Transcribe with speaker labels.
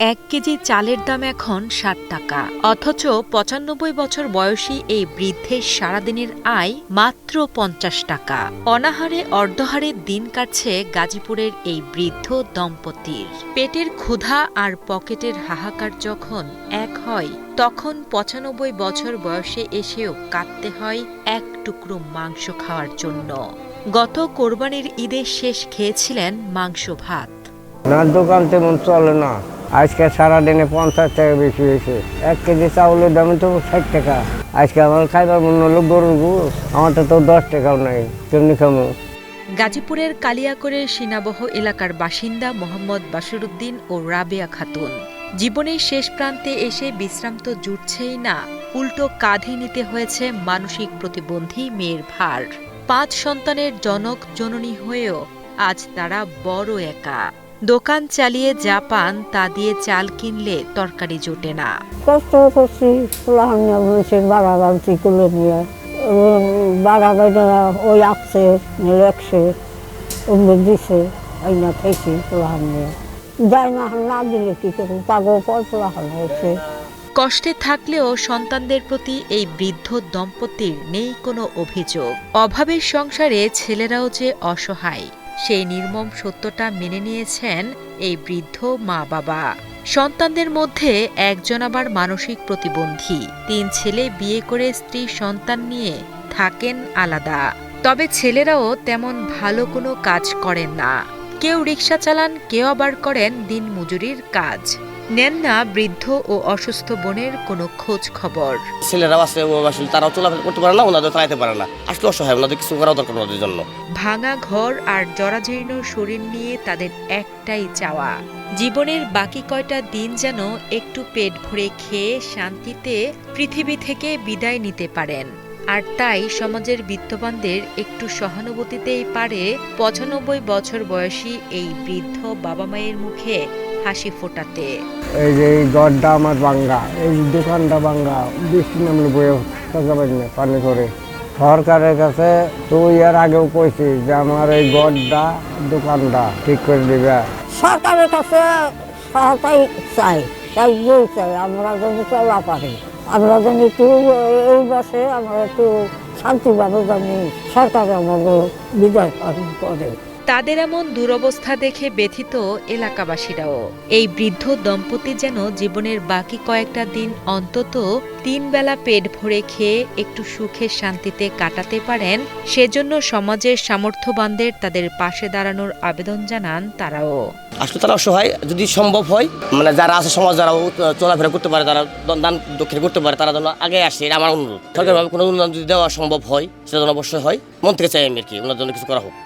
Speaker 1: এক কেজি চালের দাম এখন ষাট টাকা। অথচ পঁচানব্বই বছর বয়সী এই বৃদ্ধের সারাদিনের আয় মাত্র পঞ্চাশ টাকা। অনাহারে অর্ধহারে দিন কাটছে গাজীপুরের এই বৃদ্ধ দম্পতির। পেটের ক্ষুধা আর পকেটের হাহাকার যখন এক হয়, তখন পঁচানব্বই বছর বয়সে এসেও কাঁদতে হয় এক টুকরো মাংস খাওয়ার জন্য। গত কোরবানির ঈদের শেষ খেয়েছিলেন মাংস ভাত।
Speaker 2: না দোকান তেমন চলে না। আজকে সারাদিনে পঞ্চাশ টাকা বেশি হয়েছে। এক কেজি চাউলের দাম তো ষাট টাকা। আজকে আমার খাইবার মনে হলো গরুর গুড়। আমারটা তো দশ টাকাও নাই। কেমনি খামো
Speaker 1: গাজীপুরের কালিয়াকৈরের সিনাবহ এলাকার বাসিন্দা মোহাম্মদ বাসিরুদ্দিন ও রাবেয়া খাতুন। জীবনের শেষ প্রান্তে এসে বিশ্রাম তো জুটছেই না। উল্টো কাঁধে নিতে হয়েছে মানসিক প্রতিবন্ধী মেয়ের ভার। পাঁচ সন্তানের জনক জননী হয়েও আজ তারা বড় একা। দোকান চালিয়ে যা পান তা দিয়ে চাল কিনলে তরকারি জোটে না।
Speaker 3: কষ্ট করছি ফুলাহান নিয়ে বলেছে বাড়া বাড়তি কুলে নিয়ে বাড়া বাইরা ওই আসছে লেখছে অন্য দিছে এই না খেয়েছি ফুলাহান নিয়ে যাই না না দিলে কি করব? পাগল পর ফুলাহান হয়েছে
Speaker 1: কষ্টে থাকলেও সন্তানদের প্রতি এই বৃদ্ধ দম্পতির নেই কোনো অভিযোগ। অভাবের সংসারে ছেলেরাও যে অসহায়। সেই নির্মম সত্যটা মেনে নিয়েছেন এই বৃদ্ধ মা বাবা। সন্তানদের মধ্যে একজন আবার মানসিক প্রতিবন্ধী। তিন ছেলে বিয়ে করে স্ত্রী সন্তান নিয়ে থাকেন আলাদা। তবে ছেলেরাও তেমন ভালো কোনো কাজ করেন না। কেউ রিক্সা চালান, কেউ আবার করেন দিন মজুরির কাজ। নেন না বৃদ্ধ ও অসুস্থ বোনের কোনো খোঁজ খবর।
Speaker 4: আছে ও আসলে তারাও চলাফেরা করতে পারে না ওনাদের চালাতে পারে না। আসলে অসহায় ওনাদের কিছু করা দরকার ওনাদের জন্য।
Speaker 1: ভাঙা ঘর আর জরাজীর্ণ শরীর নিয়ে তাদের একটাই চাওয়া। জীবনের বাকি কয়টা দিন যেন একটু পেট ভরে খেয়ে শান্তিতে পৃথিবী থেকে বিদায় নিতে পারেন। আর তাই সমাজের বিত্তবানদের একটু সহানুভূতিতেই পারে পঁচানব্বই বছর বয়সী এই বৃদ্ধ বাবা মায়ের মুখে হাসি ফোটাতে।
Speaker 2: এই যে এই গড়টা আমার বাঙ্গা এই দোকানটা বাঙ্গা বৃষ্টি নামলে বয়ে টাকা না পানি করে সরকারের কাছে তুই এর আগেও কইছি যে আমার এই গড়টা দোকানটা ঠিক করে দিবে।
Speaker 3: সরকারের কাছে সহায়তাই চাই সাহায্যই চাই আমরা যেন চলা পারি আমরা যেন একটু এই বসে আমরা একটু শান্তিভাবে জানি সরকার আমাদের বিদায় পালন করে।
Speaker 1: তাদের এমন দুরবস্থা দেখে ব্যথিত এলাকাবাসীরাও। এই বৃদ্ধ দম্পতি যেন জীবনের বাকি কয়েকটা দিন অন্তত তিন বেলা পেট ভরে খেয়ে একটু সুখে শান্তিতে কাটাতে পারেন, সেজন্য সমাজের সামর্থ্যবানদের তাদের পাশে দাঁড়ানোর আবেদন জানান তারাও।
Speaker 4: আসলে তারা অসহায়, যদি সম্ভব হয় মানে যারা আছে সমাজ, যারা চলাফেরা করতে পারে, তারা দান দক্ষিণ করতে পারে, তারা যেন আগে আসে আমার অনুরোধ। সরকারভাবে কোনো অনুদান যদি দেওয়া সম্ভব হয়, সেটা যেন অবশ্যই হয়, মন থেকে চাই আমি আর কি, ওনার জন্য কিছু করা হোক।